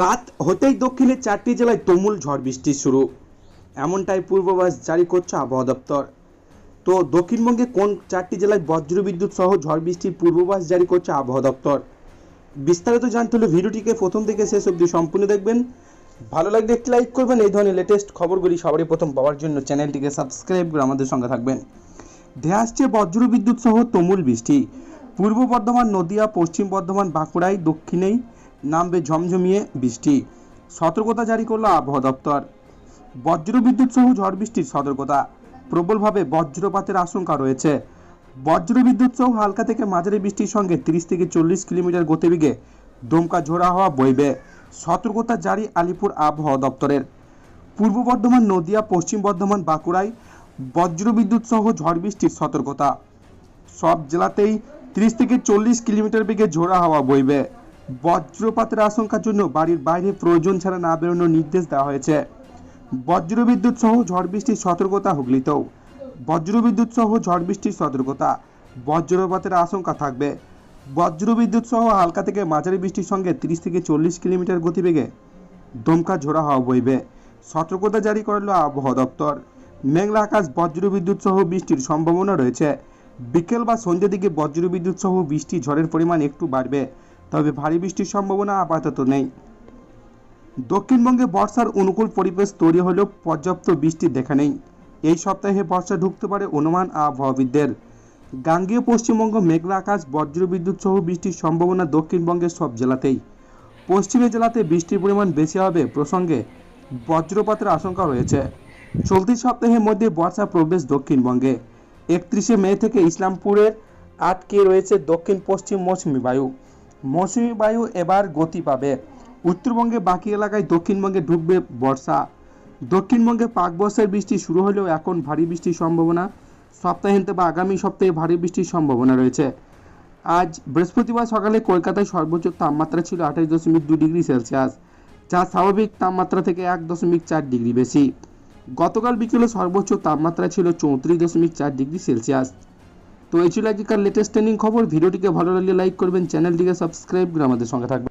রাত হতেই দক্ষিণের চারটি জেলায় তুমুল ঝড় বৃষ্টি শুরু। এমনটাই পূর্বাভাস জারি করছে আবহাওয়া দপ্তর। তো দক্ষিণবঙ্গে কোন চারটি জেলায় বজ্রবিদ্যুৎ সহ ঝড় বৃষ্টির পূর্বাভাস জারি করছে আবহাওয়া দপ্তর? বিস্তারিত জানতে হলে ভিডিওটিকে প্রথম থেকে শেষ অবধি সম্পূর্ণ দেখবেন। ভালো লাগলে একটি লাইক করবেন, এই ধরনের লেটেস্ট খবরগুলি সবারই প্রথম পাওয়ার জন্য চ্যানেলটিকে সাবস্ক্রাইব করে আমাদের সঙ্গে থাকবেন। ধেয়ে আসছে বজ্রবিদ্যুৎ সহ তুমুল বৃষ্টি। পূর্ব বর্ধমান, নদিয়া, পশ্চিম বর্ধমান, বাঁকুড়ায়, দক্ষিণেই নামবে ঝমঝমিয়ে বৃষ্টি। সতর্কতা জারি করল আবহাওয়া দপ্তর। বজ্রবিদ্যুৎ সহ ঝড় বৃষ্টির সতর্কতা। প্রবলভাবে বজ্রপাতের আশঙ্কা রয়েছে। বজ্রবিদ্যুৎ সহ হালকা থেকে মাঝারি বৃষ্টির সঙ্গে তিরিশ থেকে চল্লিশ কিলোমিটার গতিবেগে দমকা ঝোড়া হওয়া বইবে। সতর্কতা জারি আলিপুর আবহাওয়া দপ্তরের। পূর্ব বর্ধমান, নদিয়া, পশ্চিম বর্ধমান, বাঁকুড়ায় বজ্রবিদ্যুৎ সহ ঝড় বৃষ্টির সতর্কতা। সব জেলাতেই তিরিশ থেকে চল্লিশ কিলোমিটার বেগে ঝোড়া হাওয়া বইবে। বজ্রপাতের আশঙ্কার জন্য বাড়ির বাইরে প্রয়োজন ছাড়া না বেরোনোর নির্দেশ দেওয়া হয়েছে। বজ্রবিদ্যুৎ সহ ঝড় বৃষ্টির সতর্কতা হুগলিতেও। বজ্রবিদ্যুৎ সহ ঝড় বৃষ্টির সতর্কতা। বজ্রপাতের আশঙ্কা থাকবে। বজ্রবিদ্যুৎ সহ হালকা থেকে মাঝারি বৃষ্টির সঙ্গে তিরিশ থেকে চল্লিশ কিলোমিটার গতিবেগে দমকা ঝোড়া হওয়া বইবে। সতর্কতা জারি করল আবহাওয়া দপ্তর। মেঘলা আকাশ, বজ্রবিদ্যুৎ সহ বৃষ্টির সম্ভাবনা রয়েছে। বিকেল বা সন্ধ্যের দিকে বজ্রবিদ্যুৎ সহ বৃষ্টি ঝড়ের পরিমাণ একটু বাড়বে। তবে ভারী বৃষ্টির সম্ভাবনা আপাতত নেই। দক্ষিণবঙ্গে বর্ষার অনুকূল পরিবেশ তৈরি হলেও পর্যাপ্ত বৃষ্টির দেখা নেই। এই সপ্তাহে বর্ষা ঢুকতে পারে অনুমান আবহাওয়াবিদদের। গাঙ্গেয় পশ্চিমবঙ্গ, মেঘলা আকাশ বজ্রবিদ্যুৎ সহ বৃষ্টির সম্ভাবনা দক্ষিণবঙ্গের সব জেলাতেই। পশ্চিমে জেলাতে বৃষ্টির পরিমাণ বেশি হবে প্রসঙ্গে বজ্রপাতের আশঙ্কা রয়েছে। চলতি সপ্তাহের মধ্যে বর্ষা প্রবেশ দক্ষিণবঙ্গে। একত্রিশে মে থেকে ইসলামপুরের আটকে রয়েছে দক্ষিণ পশ্চিম মৌসুমি বায়ু। মৌসুমি বায়ু এবার গতি পাবে। উত্তরবঙ্গে বাকি এলাকায় দক্ষিণবঙ্গে ঢুকবে বর্ষা। দক্ষিণবঙ্গে পাক বর্ষার বৃষ্টি শুরু হলেও এখন ভারী বৃষ্টির সম্ভাবনা। সপ্তাহান্তে বা আগামী সপ্তাহে ভারী বৃষ্টির সম্ভাবনা রয়েছে। আজ বৃহস্পতিবার সকালে কলকাতায় সর্বোচ্চ তাপমাত্রা ছিল আঠাশ দশমিক দুই ডিগ্রি সেলসিয়াস, যা স্বাভাবিক তাপমাত্রা থেকে এক দশমিক চার ডিগ্রি বেশি। গতকাল বিকেলে সর্বোচ্চ তাপমাত্রা ছিল চৌত্রিশ দশমিক চার ডিগ্রি সেলসিয়াস। তো এই ছিল আজকের লেটেস্ট ট্রেনিং খবর। ভিডিওটিকে ভালো লাগলে লাইক করবেন চ্যানেলটিকে সাবস্ক্রাইব করে আমাদের সঙ্গে থাকবেন।